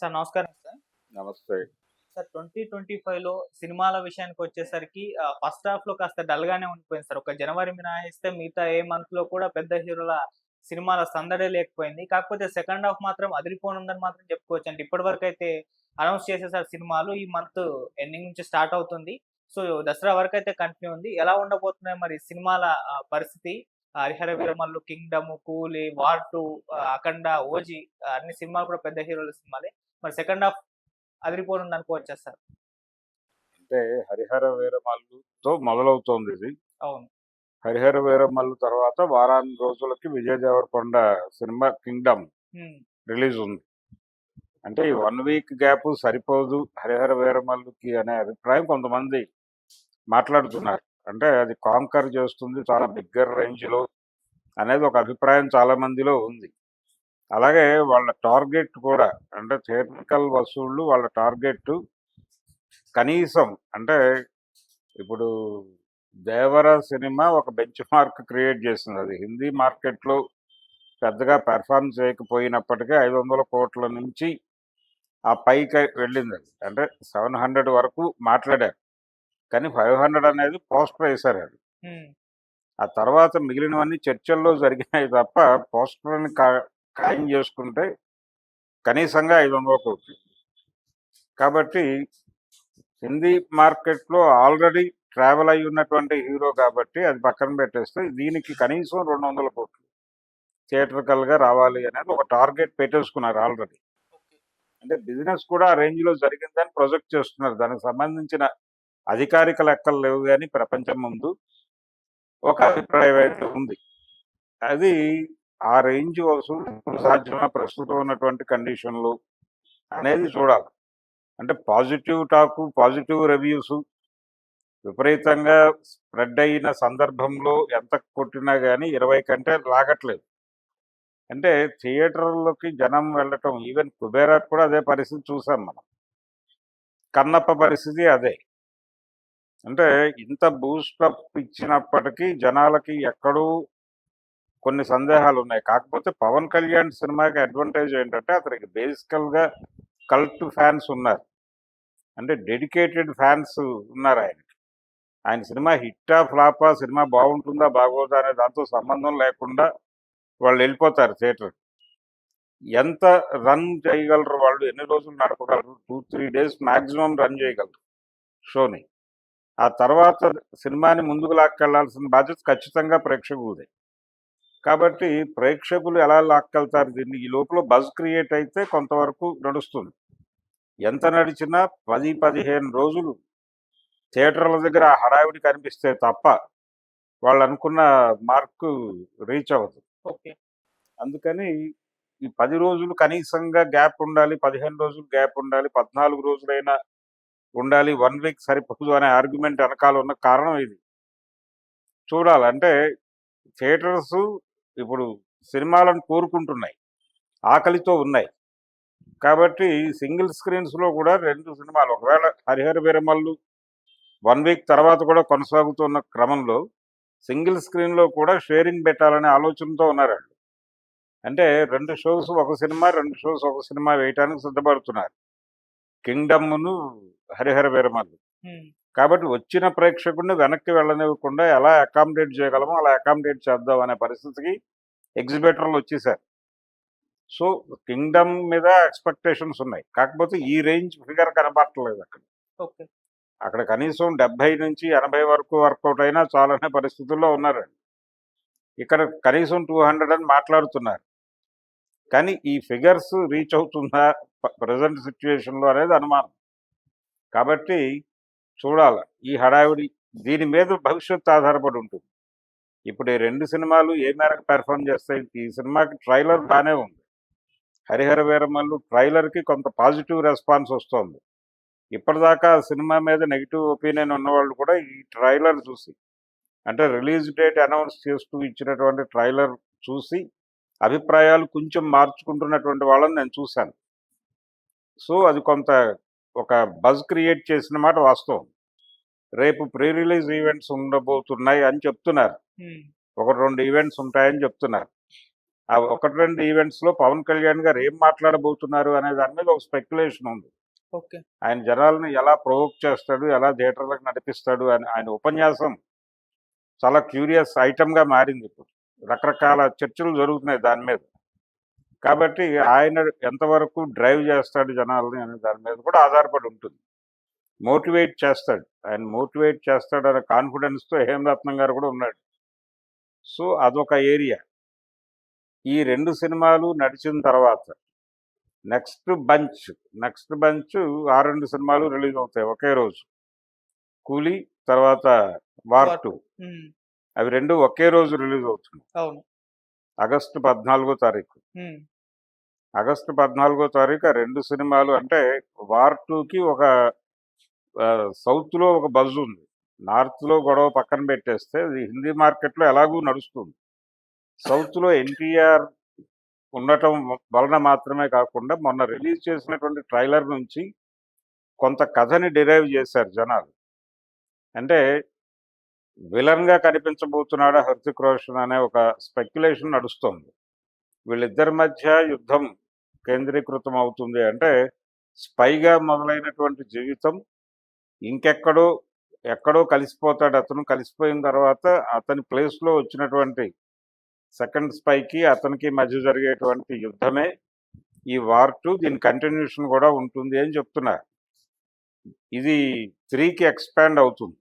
Sir నమస్కారం sir. నమస్తే. Sir twenty twenty ఫైవ్లో సినిమాల విషయానికి వచ్చేసరికి ఫస్ట్ హాఫ్లో కాస్త డల్ గానే ఉండిపోయింది సార్. ఒక జనవరి మినహాయిస్తే మిగతా ఏ మంత్లో కూడా పెద్ద హీరోల సినిమాల సందడే లేకపోయింది. కాకపోతే సెకండ్ హాఫ్ మాత్రం అదిరిపోనుందని మాత్రం చెప్పుకోవచ్చు అంటే ఇప్పటి వరకు అయితే అనౌన్స్ చేసేసారు సినిమాలు ఈ మంత్ ఎండింగ్ నుంచి స్టార్ట్ అవుతుంది. సో దసరా వరకు అయితే కంటిన్యూ ఉంది. ఎలా ఉండబోతున్నాయి మరి సినిమాల పరిస్థితి? Harihara Veeramallu Kingdom Coolie War two Akhanda OG అన్ని సినిమాలు కూడా పెద్ద హీరోల సినిమాలే. మరి సెకండ్ హాఫ్ అదిరిపోనుంది అనుకోవచ్చా సార్? అంటే హరిహర వీరమల్లుతో మొదలవుతోంది ఇది. అవును. హరిహర వీరమల్లు తర్వాత వారాన్ని రోజులకి విజయ్ దేవరకొండ సినిమా కింగ్డమ్ రిలీజ్ ఉంది. అంటే ఈ వన్ వీక్ గ్యాప్ సరిపోదు హరిహర వీరమల్లుకి అనే అభిప్రాయం కొంతమంది మాట్లాడుతున్నారు. అంటే అది కాంకర్ చేస్తుంది చాలా బిగ్గర్ రేంజ్లో అనేది ఒక అభిప్రాయం చాలా మందిలో ఉంది. అలాగే వాళ్ళ టార్గెట్ కూడా అంటే థియేట్రికల్ వసూళ్ళు వాళ్ళ టార్గెట్ కనీసం అంటే ఇప్పుడు దేవర సినిమా ఒక బెంచ్ మార్క్ క్రియేట్ చేసింది. అది హిందీ మార్కెట్లో పెద్దగా పెర్ఫార్మ్ చేయకపోయినప్పటికీ ఐదు వందల కోట్ల నుంచి ఆ పైకి వెళ్ళింది అది. అంటే సెవెన్ హండ్రెడ్ వరకు మాట్లాడారు. కానీ ఫైవ్ హండ్రెడ్ అనేది పోస్టర్ వేశారు అది. ఆ తర్వాత మిగిలినవన్నీ చర్చల్లో జరిగినాయి తప్ప పోస్టర్ని కా ఖాయం చేసుకుంటే కనీసంగా ఐదు వందల కోట్లు కాబట్టి హిందీ మార్కెట్లో ఆల్రెడీ ట్రావెల్ అయి ఉన్నటువంటి హీరో కాబట్టి అది పక్కన పెట్టేస్తే దీనికి కనీసం రెండు వందల కోట్లు థియేటర్కల్గా రావాలి అనేది ఒక టార్గెట్ పెట్టేసుకున్నారు ఆల్రెడీ. అంటే బిజినెస్ కూడా ఆ రేంజ్లో జరిగిందని ప్రొజెక్ట్ చేస్తున్నారు. దానికి సంబంధించిన అధికారిక లెక్కలు లేవు కానీ ప్రపంచం ముందు ఒక అభిప్రాయం అయితే ఉంది. అది ఆ రేంజ్ వసూలు సాధ్యమా ప్రస్తుతం ఉన్నటువంటి కండిషన్లు అనేది చూడాలి. అంటే పాజిటివ్ టాకు పాజిటివ్ రివ్యూస్ విపరీతంగా స్ప్రెడ్ అయిన సందర్భంలో ఎంత కొట్టినా కానీ ఇరవై కంటే లాగట్లేదు. అంటే థియేటర్లకి జనం వెళ్ళటం ఈవెన్ కుబేరా కూడా అదే పరిస్థితి చూసాం మనం. కన్నప్ప పరిస్థితి అదే. అంటే ఇంత బూస్టప్ ఇచ్చినప్పటికీ జనాలకి ఎక్కడూ కొన్ని సందేహాలు ఉన్నాయి. కాకపోతే పవన్ కళ్యాణ్ సినిమాకి అడ్వాంటేజ్ ఏంటంటే అతనికి బేసికల్గా కల్ట్ ఫ్యాన్స్ ఉన్నారు. అంటే డెడికేటెడ్ ఫ్యాన్స్ ఉన్నారు ఆయనకి ఆయన సినిమా హిట్టా ఫ్లాపా సినిమా బాగుంటుందా బాగోదా అనే దాంతో సంబంధం లేకుండా వాళ్ళు వెళ్ళిపోతారు థియేటర్. ఎంత రన్ చేయగలరు వాళ్ళు ఎన్ని రోజులు నడపగలరు two three days maximum run చేయగలరు షోని. ఆ తర్వాత సినిమాని ముందుకు లాక్కెళ్ళాల్సిన బాధ్యత ఖచ్చితంగా ప్రేక్షకులదే. కాబట్టి ప్రేక్షకులు ఎలా లాక్కెళ్తారు దీన్ని? ఈ లోపల బజ్ క్రియేట్ అయితే కొంతవరకు నడుస్తుంది. ఎంత నడిచినా పది పదిహేను రోజులు థియేటర్ల దగ్గర హడావిడి కనిపిస్తే తప్ప వాళ్ళు అనుకున్న మార్కు రీచ్ అవ్వదు. ఓకే. అందుకని ఈ పది రోజులు కనీసంగా గ్యాప్ ఉండాలి పదిహేను రోజులు గ్యాప్ ఉండాలి పద్నాలుగు రోజులైనా ఉండాలి వన్ వీక్ సరిపోదు అనే ఆర్గ్యుమెంట్ వెనకాల ఉన్న కారణం ఇది. చూడాలి. అంటే థియేటర్స్ ఇప్పుడు సినిమాలను కోరుకుంటున్నాయి. ఆకలితో ఉన్నాయి. కాబట్టి సింగిల్ స్క్రీన్స్లో కూడా రెండు సినిమాలు. ఒకవేళ హరిహర వీరమల్లు వన్ వీక్ తర్వాత కూడా కొనసాగుతున్న క్రమంలో సింగిల్ స్క్రీన్లో కూడా షేరింగ్ పెట్టాలనే ఆలోచనతో ఉన్నారు వాళ్ళు. అంటే రెండు షోస్ ఒక సినిమా రెండు షోస్ ఒక సినిమా వేయటానికి సిద్ధపడుతున్నారు. కింగ్డమ్ను హరిహర వీరమల్లు కాబట్టి వచ్చిన ప్రేక్షకుడిని వెనక్కి వెళ్ళనివ్వకుండా ఎలా అకామిడేట్ చేయగలమో అలా అకామిడేట్ చేద్దాం అనే పరిస్థితికి ఎగ్జిబిటర్లు వచ్చేసారు. సో కింగ్డమ్ మీద ఎక్స్పెక్టేషన్స్ ఉన్నాయి. కాకపోతే ఈ రేంజ్ ఫిగర్ కనబడట్లేదు అక్కడ. అక్కడ కనీసం డెబ్బై నుంచి ఎనభై వరకు వర్కౌట్ అయినా చాలనే పరిస్థితుల్లో ఉన్నారండి ఇక్కడ కనీసం టూ హండ్రెడ్ అని మాట్లాడుతున్నారు. కానీ ఈ ఫిగర్స్ రీచ్ అవుతుందా ప్రజెంట్ సిచ్యువేషన్లో అనేది అనుమానం. కాబట్టి చూడాలి. ఈ హడావిడి దీని మీద భవిష్యత్తు ఆధారపడి ఉంటుంది. ఇప్పుడు ఈ రెండు సినిమాలు ఏ మేరకు పెర్ఫామ్ చేస్తాయి ఈ సినిమాకి ట్రైలర్ బాగానే ఉంది. హరిహర వీరమల్లు ట్రైలర్కి కొంత పాజిటివ్ రెస్పాన్స్ వస్తుంది. ఇప్పటిదాకా సినిమా మీద నెగిటివ్ ఒపీనియన్ ఉన్నవాళ్ళు కూడా ఈ ట్రైలర్ చూసి అంటే రిలీజ్ డేట్ అనౌన్స్ చేస్తూ ఇచ్చినటువంటి ట్రైలర్ చూసి అభిప్రాయాలు కొంచెం మార్చుకుంటున్నటువంటి వాళ్ళని నేను చూశాను. సో అది కొంత ఒక బజ్ క్రియేట్ చేసిన మాట వాస్తవం. రేపు ప్రీ రిలీజ్ ఈవెంట్స్ ఉండబోతున్నాయి అని చెప్తున్నారు. ఉమ్, ఒక రెండు ఈవెంట్స్ ఉంటాయని చెప్తున్నారు. ఆ ఒకటి రెండు ఈవెంట్స్లో పవన్ కళ్యాణ్ గారు ఏం మాట్లాడబోతున్నారు అనే దాని మీద ఒక స్పెక్యులేషన్ ఉంది. ఆయన జనాలను ఎలా ప్రొవోక్ చేస్తాడు ఎలా థియేటర్లకు నడిపిస్తాడు అని ఆయన ఉపన్యాసం చాలా క్యూరియస్ ఐటమ్గా మారింది ఇప్పుడు. రకరకాల చర్చలు జరుగుతున్నాయి దాని మీద. కాబట్టి ఆయన ఎంతవరకు డ్రైవ్ చేస్తాడు జనాలని అనే దాని మీద కూడా ఆధారపడి ఉంటుంది. మోటివేట్ చేస్తాడు. ఆయన మోటివేట్ చేస్తాడు అనే కాన్ఫిడెన్స్తో హేమరత్నం గారు కూడా ఉన్నాడు. సో అదొక ఏరియా. ఈ రెండు సినిమాలు నడిచిన తర్వాత నెక్స్ట్ బంచ్ నెక్స్ట్ బంచ్ ఆ రెండు సినిమాలు రిలీజ్ అవుతాయి ఒకే రోజు. కూలీ తర్వాత వార్ టూ. అవి రెండు ఒకే రోజు రిలీజ్ అవును. ఆగస్టు పద్నాలుగో తారీఖు. ఆగస్టు పద్నాలుగో తారీఖు ఆ రెండు సినిమాలు అంటే వార్ టూకి ఒక సౌత్లో ఒక బజ్ ఉంది. నార్త్లో గొడవ పక్కన పెట్టేస్తే హిందీ మార్కెట్లో ఎలాగూ నడుస్తుంది. సౌత్లో ఎన్టీఆర్ ఉండటం వలన మాత్రమే కాకుండా మొన్న రిలీజ్ చేసినటువంటి ట్రైలర్ నుంచి కొంత కథని డిరైవ్ చేశారు జనాలు. అంటే విలన్గా కనిపించబోతున్నాడు హృతిక్ రోషన్ అనే ఒక స్పెక్యులేషన్ నడుస్తుంది. వీళ్ళిద్దరి మధ్య యుద్ధం కేంద్రీకృతం అవుతుంది అంటే స్పైగా మొదలైనటువంటి జీవితం ఇంకెక్కడో ఎక్కడో కలిసిపోతాడు. అతను కలిసిపోయిన తర్వాత అతని ప్లేస్లో వచ్చినటువంటి సెకండ్ స్పైకి అతనికి మధ్య జరిగేటువంటి యుద్ధమే ఈ వార్ టూ. దీని కంటిన్యూషన్ కూడా ఉంటుంది అని చెప్తున్నారు. ఇది త్రీకి ఎక్స్పాండ్ అవుతుంది.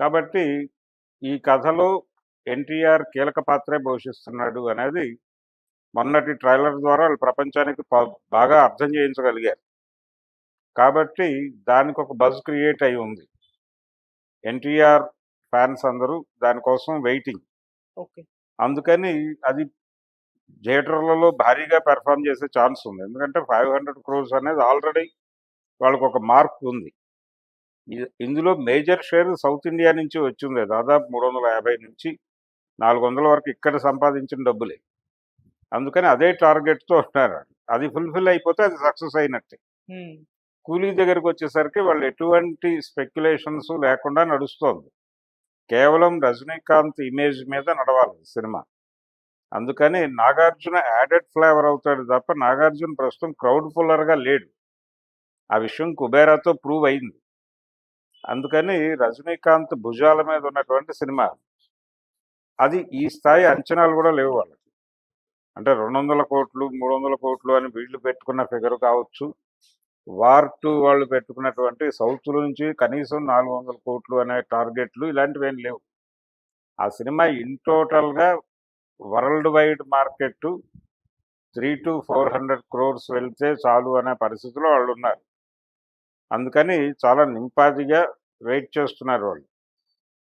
కాబట్టి ఈ కథలో ఎన్టీఆర్ కీలక పాత్రే పోషిస్తున్నాడు అనేది మొన్నటి ట్రైలర్ ద్వారా వాళ్ళు ప్రపంచానికి బాగా అర్థం చేయించగలిగారు. కాబట్టి దానికి ఒక బజ్ క్రియేట్ అయి ఉంది. ఎన్టీఆర్ ఫ్యాన్స్ అందరూ దానికోసం వెయిటింగ్. ఓకే. అందుకని అది థియేటర్లలో భారీగా పెర్ఫామ్ చేసే ఛాన్స్ ఉంది. ఎందుకంటే ఫైవ్ హండ్రెడ్ క్రోర్స్ అనేది ఆల్రెడీ వాళ్ళకు ఒక మార్క్ ఉంది. ఇందులో మేజర్ షేర్ సౌత్ ఇండియా నుంచి వచ్చింది. దాదాపు మూడు వందల యాభై నుంచి నాలుగు వందల వరకు ఇక్కడ సంపాదించిన డబ్బులే. అందుకని అదే టార్గెట్తో ఉన్నారు. అది ఫుల్ఫిల్ అయిపోతే అది సక్సెస్ అయినట్టే. కూలీ దగ్గరికి వచ్చేసరికి వాళ్ళు ఎటువంటి స్పెక్యులేషన్స్ లేకుండా నడుస్తోంది. కేవలం రజనీకాంత్ ఇమేజ్ మీద నడవాలి సినిమా. అందుకని నాగార్జున యాడెడ్ ఫ్లేవర్ అవుతాడు తప్ప నాగార్జున ప్రస్తుతం క్రౌడ్ పుల్లర్గా లేడు. ఆ విషయం కుబేరాతో ప్రూవ్ అయింది. అందుకని రజనీకాంత్ భుజాల మీద ఉన్నటువంటి సినిమా అది ఈ స్థాయి అంచనాలు కూడా లేవు వాళ్ళకి. అంటే రెండు వందల కోట్లు మూడు వందల కోట్లు అని వీళ్ళు పెట్టుకున్న ఫిగర్ కావచ్చు వార్ టూ వాళ్ళు పెట్టుకున్నటువంటి సౌత్ నుంచి కనీసం నాలుగు వందల కోట్లు అనే టార్గెట్లు ఇలాంటివి ఏం లేవు. ఆ సినిమా ఇన్ టోటల్గా worldwide market three to four hundred crores వెళ్తే చాలు అనే పరిస్థితిలో వాళ్ళు ఉన్నారు. అందుకని చాలా నింపాదిగా వెయిట్ చేస్తున్నారు వాళ్ళు.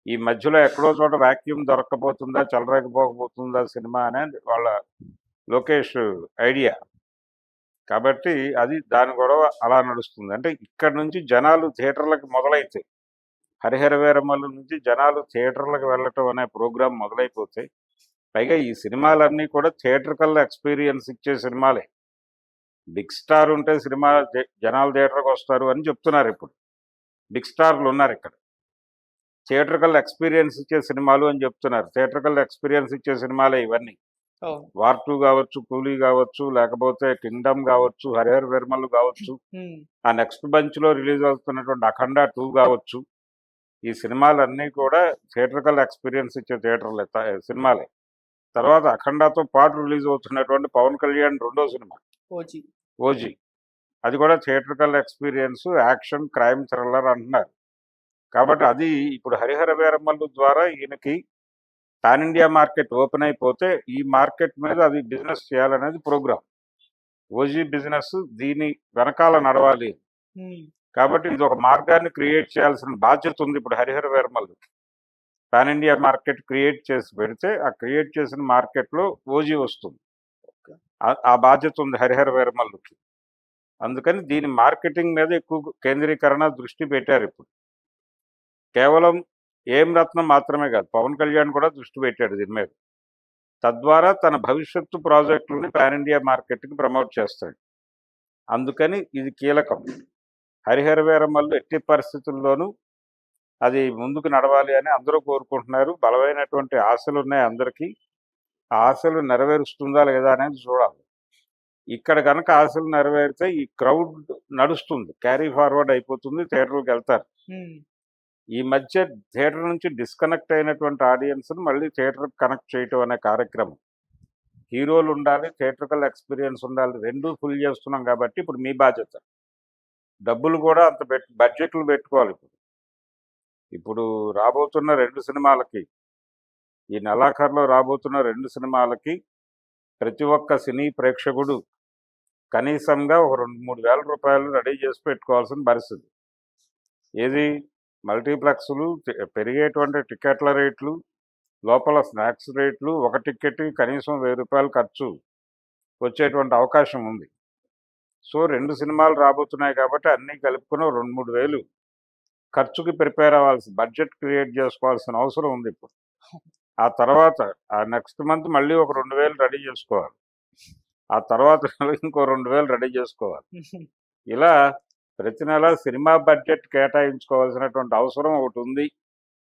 ఈ మధ్యలో ఎక్కడో చోట వాక్యూమ్ దొరకపోతుందా చెలరేకపోకపోతుందా సినిమా అనేది వాళ్ళ లోకేష్ ఐడియా. కాబట్టి అది దాని గొడవ అలా నడుస్తుంది. అంటే ఇక్కడ నుంచి జనాలు థియేటర్లకు మొదలైతే హరిహర వీరమ్మల నుంచి జనాలు థియేటర్లకు వెళ్ళటం అనే ప్రోగ్రాం మొదలైపోతే పైగా ఈ సినిమాలన్నీ కూడా థియేటర్కల్ ఎక్స్పీరియన్స్ ఇచ్చే సినిమాలే. బిగ్ స్టార్ ఉంటే సినిమా జనాలు థియేటర్కి వస్తారు అని చెప్తున్నారు ఇప్పుడు. బిగ్ స్టార్లు ఉన్నారు ఇక్కడ. థియేటర్కల్ ఎక్స్పీరియన్స్ ఇచ్చే సినిమాలు అని చెప్తున్నారు. థియేటర్కల్ ఎక్స్పీరియన్స్ ఇచ్చే సినిమాలే ఇవన్నీ. వార్ టూ కావచ్చు కూలీ కావచ్చు లేకపోతే కింగ్డమ్ కావచ్చు హరిహర వీరమల్లు కావచ్చు ఆ నెక్స్ట్ బంచ్లో రిలీజ్ అవుతున్నటువంటి అఖండ టూ కావచ్చు ఈ సినిమాలన్నీ కూడా థియేటర్కల్ ఎక్స్పీరియన్స్ ఇచ్చే థియేటర్లే సినిమాలే. తర్వాత అఖండాతో పాటు రిలీజ్ అవుతున్నటువంటి పవన్ కళ్యాణ్ రెండో సినిమా. ఓజీ. ఓజీ. అది కూడా theatrical experience action crime thriller అంటున్నారు. కాబట్టి అది ఇప్పుడు హరిహర వీరమ్మలు ద్వారా ఈయనకి పాన్ ఇండియా మార్కెట్ ఓపెన్ అయిపోతే ఈ మార్కెట్ మీద అది బిజినెస్ చేయాలనేది ప్రోగ్రామ్. ఓజీ బిజినెస్ దీని వెనకాల నడవాలి. కాబట్టి ఇది ఒక మార్గాన్ని క్రియేట్ చేయాల్సిన బాధ్యత ఉంది ఇప్పుడు Harihara Veeramallu pan India market create చేసి పెడితే ఆ క్రియేట్ చేసిన మార్కెట్లో ఓజీ వస్తుంది. ఆ- బాధ్యత ఉంది హరిహర వేరమల్లుకి అందుకని దీని మార్కెటింగ్ మీద ఎక్కువ కేంద్రీకరణ దృష్టి పెట్టారు ఇప్పుడు. కేవలం ఏం రత్నం మాత్రమే కాదు పవన్ కళ్యాణ్ కూడా దృష్టి పెట్టాడు దీని మీద. తద్వారా తన భవిష్యత్తు ప్రాజెక్టులని పాన్ ఇండియా మార్కెట్కి ప్రమోట్ చేస్తాడు. అందుకని ఇది కీలకం. హరిహర వీరమ్మలు ఎట్టి పరిస్థితుల్లోనూ అది ముందుకు నడవాలి అని అందరూ కోరుకుంటున్నారు. బలమైనటువంటి ఆశలు ఉన్నాయి అందరికీ. ఆశలు నెరవేరుస్తుందా లేదా అనేది చూడాలి. ఇక్కడ కనుక ఆశలు నెరవేరితే ఈ క్రౌడ్ నడుస్తుంది. క్యారీ ఫార్వర్డ్ అయిపోతుంది థియేటర్కి వెళ్తారు. ఈ మధ్య థియేటర్ నుంచి డిస్కనెక్ట్ అయినటువంటి ఆడియన్స్ని మళ్ళీ థియేటర్ కనెక్ట్ చేయటం అనే కార్యక్రమం. హీరోలు ఉండాలి థియేటర్కల్ ఎక్స్పీరియన్స్ ఉండాలి రెండు ఫుల్ చేస్తున్నాం కాబట్టి ఇప్పుడు మీ బాధ్యత. డబ్బులు కూడా అంత బడ్జెట్లు పెట్టుకోవాలి ఇప్పుడు. ఇప్పుడు రాబోతున్న రెండు సినిమాలకి ఈ నెలాఖరులో రాబోతున్న రెండు సినిమాలకి ప్రతి ఒక్క సినీ ప్రేక్షకుడు కనీసంగా ఒక రెండు మూడు వేల రూపాయలు రెడీ చేసి పెట్టుకోవాల్సిన పరిస్థితి. ఏది? మల్టీప్లెక్స్లు పెరిగేటువంటి టికెట్ల రేట్లు లోపల స్నాక్స్ రేట్లు ఒక టికెట్ కనీసం వెయ్యి రూపాయలు ఖర్చు వచ్చేటువంటి అవకాశం ఉంది. సో రెండు సినిమాలు రాబోతున్నాయి కాబట్టి అన్నీ కలుపుకుని రెండు మూడు వేలు ఖర్చుకి ప్రిపేర్ అవ్వాల్సి బడ్జెట్ క్రియేట్ చేసుకోవాల్సిన అవసరం ఉంది ఇప్పుడు. ఆ తర్వాత ఆ నెక్స్ట్ మంత్ మళ్ళీ ఒక రెండు వేలు రెడీ చేసుకోవాలి. ఆ తర్వాత ఇంకో రెండు వేలు రెడీ చేసుకోవాలి. ఇలా ప్రతి నెల సినిమా బడ్జెట్ కేటాయించుకోవాల్సినటువంటి అవసరం ఒకటి ఉంది.